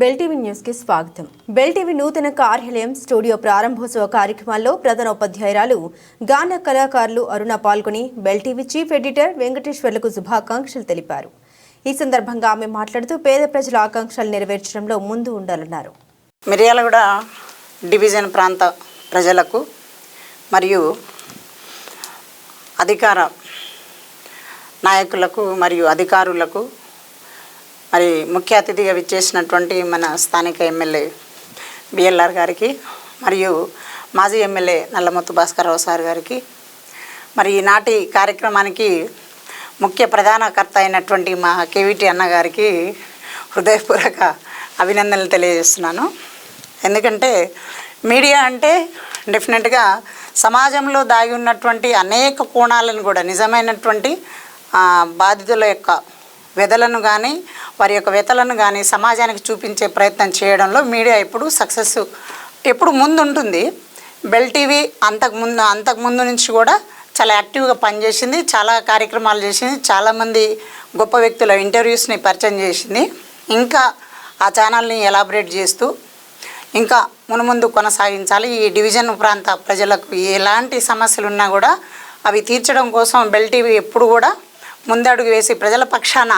బెల్టీవీ న్యూస్కి స్వాగతం. బెల్టీవీ నూతన కార్యాలయం స్టూడియో ప్రారంభోత్సవ కార్యక్రమాల్లో ప్రధాన ఉపాధ్యాయురాలు గాన కళాకారులు అరుణ పాల్గొని బెల్టీవీ చీఫ్ ఎడిటర్ వెంకటేశ్వర్లకు శుభాకాంక్షలు తెలిపారు. ఈ సందర్భంగా ఆమె మాట్లాడుతూ పేద ప్రజల ఆకాంక్షలు నెరవేర్చడంలో ముందు ఉండాలన్నారు. మిర్యాలగూడ డివిజన్ ప్రాంత ప్రజలకు మరియు అధికార నాయకులకు మరియు అధికారులకు మరి ముఖ్య అతిథిగా విచ్చేసినటువంటి మన స్థానిక ఎమ్మెల్యే బిఎల్ఆర్ గారికి మరియు మాజీ ఎమ్మెల్యే నల్లమొత్తు భాస్కరరావు సార్ గారికి మరి ఈనాటి కార్యక్రమానికి ముఖ్య ప్రధానకర్త అయినటువంటి మా కేవీటీ అన్న గారికి హృదయపూర్వక అభినందనలు తెలియజేస్తున్నాను. ఎందుకంటే మీడియా అంటే డెఫినెట్గా సమాజంలో దాగి ఉన్నటువంటి అనేక కోణాలను కూడా నిజమైనటువంటి బాధితుల యొక్క వెదలను కానీ వారి యొక్క వెతలను కానీ సమాజానికి చూపించే ప్రయత్నం చేయడంలో మీడియా ఎప్పుడు సక్సెస్ ఎప్పుడు ముందు ఉంటుంది బెల్ టీవీ అంతకు ముందు అంతకు ముందు నుంచి కూడా చాలా యాక్టివ్గా పనిచేసింది చాలా కార్యక్రమాలు చేసింది చాలామంది గొప్ప వ్యక్తుల ఇంటర్వ్యూస్ని పరిచయం చేసింది. ఇంకా ఆ ఛానల్ని ఎలాబరేట్ చేస్తూ ఇంకా మునుముందు కొనసాగించాలి. ఈ డివిజన్ ప్రాంత ప్రజలకు ఎలాంటి సమస్యలు ఉన్నా కూడా అవి తీర్చడం కోసం బెల్ టీవీ ఎప్పుడు కూడా ముందడుగు వేసి ప్రజల పక్షాన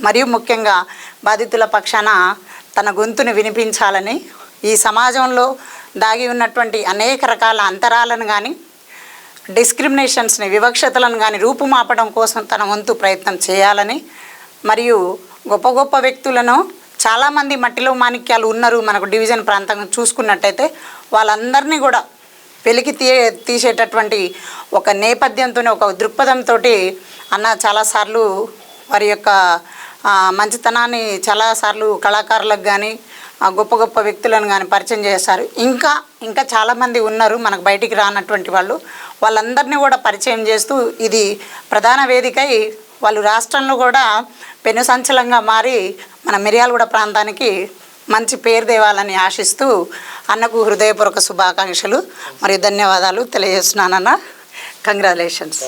మరియు ముఖ్యంగా బాధితుల పక్షాన తన గొంతును వినిపించాలని ఈ సమాజంలో దాగి ఉన్నటువంటి అనేక రకాల అంతరాలను కానీ డిస్క్రిమినేషన్స్ని వివక్షతలను కానీ రూపుమాపడం కోసం తన వంతు ప్రయత్నం చేయాలని మరియు గొప్ప గొప్ప వ్యక్తులను చాలామంది మట్టిలో మాణిక్యాలు ఉన్నారు. మనకు డివిజన్ ప్రాంతం చూసుకున్నట్టయితే వాళ్ళందరినీ కూడా వెలికి తీ తీసేటటువంటి ఒక నేపథ్యంతోనే ఒక దృక్పథంతో అన్న చాలాసార్లు వారి యొక్క మంచితనాన్ని చాలాసార్లు కళాకారులకు కానీ గొప్ప గొప్ప వ్యక్తులను కానీ పరిచయం చేస్తారు ఇంకా ఇంకా చాలామంది ఉన్నారు మనకు బయటికి రానటువంటి వాళ్ళు. వాళ్ళందరినీ కూడా పరిచయం చేస్తూ ఇది ప్రధాన వేదికై వాళ్ళు రాష్ట్రంలో కూడా పెను సంచలంగా మారి మన మిర్యాలగూడ ప్రాంతానికి మంచి పేరు తేవాలని ఆశిస్తూ అన్నకు హృదయపూర్వక శుభాకాంక్షలు. మరియు ధన్యవాదాలు. తెలియజేస్తున్నానన్న. కంగ్రాచులేషన్స్